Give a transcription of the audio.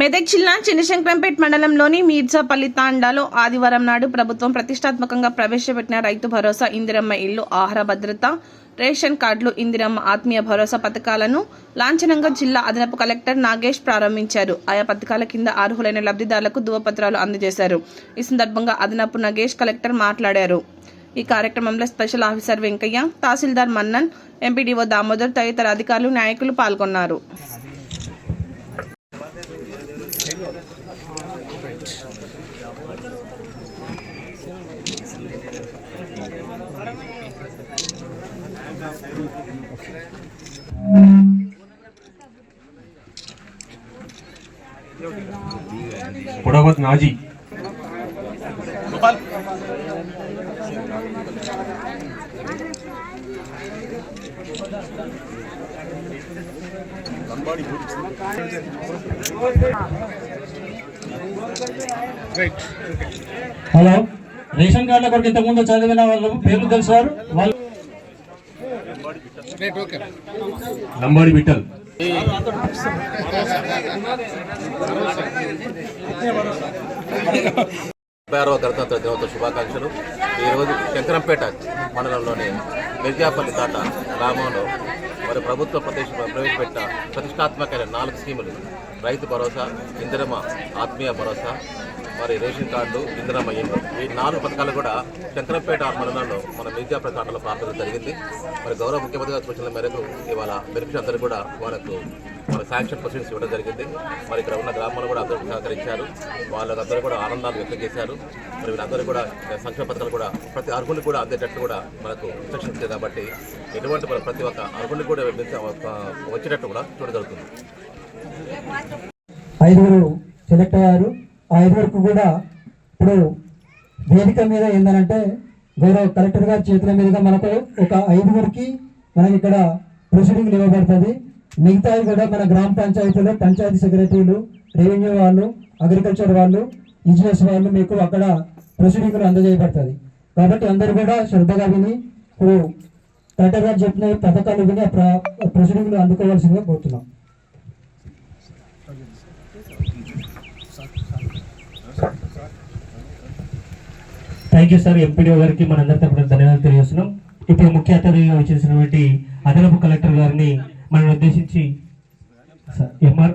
మెదక్ జిల్లా చిన్నశంకరంపేట్ మండలంలోని మీర్జాపల్లి తాండాలో ఆదివారం నాడు ప్రభుత్వం ప్రతిష్టాత్మకంగా ప్రవేశపెట్టిన రైతు భరోసా ఇందిరమ్మ ఇల్లు ఆహార భద్రత రేషన్ కార్డులు ఇందిరమ్మ ఆత్మీయ భరోసా పథకాలను లాంఛనంగా జిల్లా అదనపు కలెక్టర్ నాగేష్ ప్రారంభించారు. ఆయా పథకాల కింద అర్హులైన లబ్ధిదారులకు ధృవపత్రాలు అందజేశారు. ఈ సందర్భంగా అదనపు నాగేష్ కలెక్టర్ మాట్లాడారు. ఈ కార్యక్రమంలో special officer Venkaiah tahsildar Mannan MPDO Damodar తదితర అధికారులు నాయకులు పాల్గొన్నారు. పొడవత్ నాజీ. హలో రేషన్ కార్డుల కొరకు ఇంతకుముందు చదివిన వాళ్ళు పేర్లు తెలుసు వారు? వాళ్ళు లంబాడి విఠల్ డెబ్బై ఆరవ గణతంత్ర దినోత్సవ శుభాకాంక్షలు ఈరోజు శంకరంపేట మండలంలోని మిర్జాపల్లి తాట గ్రామంలో మరి ప్రభుత్వ ప్రదేశ ప్రవేశపెట్టిన ప్రతిష్టాత్మకమైన నాలుగు స్కీములు. రైతు భరోసా ఇందిరమ ఆత్మీయ భరోసా మరి రేషన్ కార్డు ఇందిరమ్మ ఇల్లు ఈ నాలుగు పథకాలు కూడా శంకరంపేట మండలంలో మన మీడియా తాటలో ప్రారంభించడం జరిగింది. మరి గౌరవ ముఖ్యమంత్రి గారి సూచనల మేరకు ఇవాళ బెనిఫిట్ అందరూ కూడా వాళ్ళకు మన శాంక్షన్ ప్రొసీడ్స్ ఇవ్వడం జరిగింది. మరి ఇక్కడ ఉన్న గ్రామాలు కూడా అందరూ సహకరించారు. వాళ్ళందరూ కూడా ఆనందాలు వ్యక్తం చేశారు. మరి వీళ్ళందరూ కూడా సంక్షేమ పథకాలు కూడా ప్రతి అర్హులు కూడా అందేటట్టు కూడా మనకు ఇన్స్ట్రక్షన్ ఇచ్చారు కాబట్టి ఎటువంటి మన ప్రతి ఒక్క అర్హులు కూడా వచ్చేటట్టు కూడా చూడగలుగుతుంది ఐదుగురు సెలెక్ట్ అయ్యారు. ఆ ఐదుగురికి కూడా ఇప్పుడు వేదిక మీద ఏంటంటే గౌరవ కలెక్టర్ గారి చేతుల మీదుగా మనకు ఒక ఐదుగురికి మనకి ఇక్కడ ప్రొసీడింగ్ ఇవ్వబడుతుంది. మిగతావి కూడా మన గ్రామ పంచాయతీలో పంచాయతీ సెక్రటరీలు రెవెన్యూ వాళ్ళు అగ్రికల్చర్ వాళ్ళు బిజినెస్ వాళ్ళు మీకు అక్కడ ప్రొసీడింగ్లు అందజేయబడుతుంది. కాబట్టి అందరూ కూడా శ్రద్ధగా విని ఇప్పుడు కలెక్టర్ గారు చెప్పిన పథకాలు విని ఆ ప్రొసీడింగ్లు అందుకోవాల్సిందిగా కోరుతున్నాం. Thank you sir. ఎంపీడీఓ గారికి మనందరి తరపున ధన్యవాదాలు తెలియజేస్తున్నాం. ఇప్పుడు ముఖ్య అతిథిగా వచ్చేసినటువంటి అదనపు కలెక్టర్ గారిని మనం ఉద్దేశించి సార్ ఎంఆర్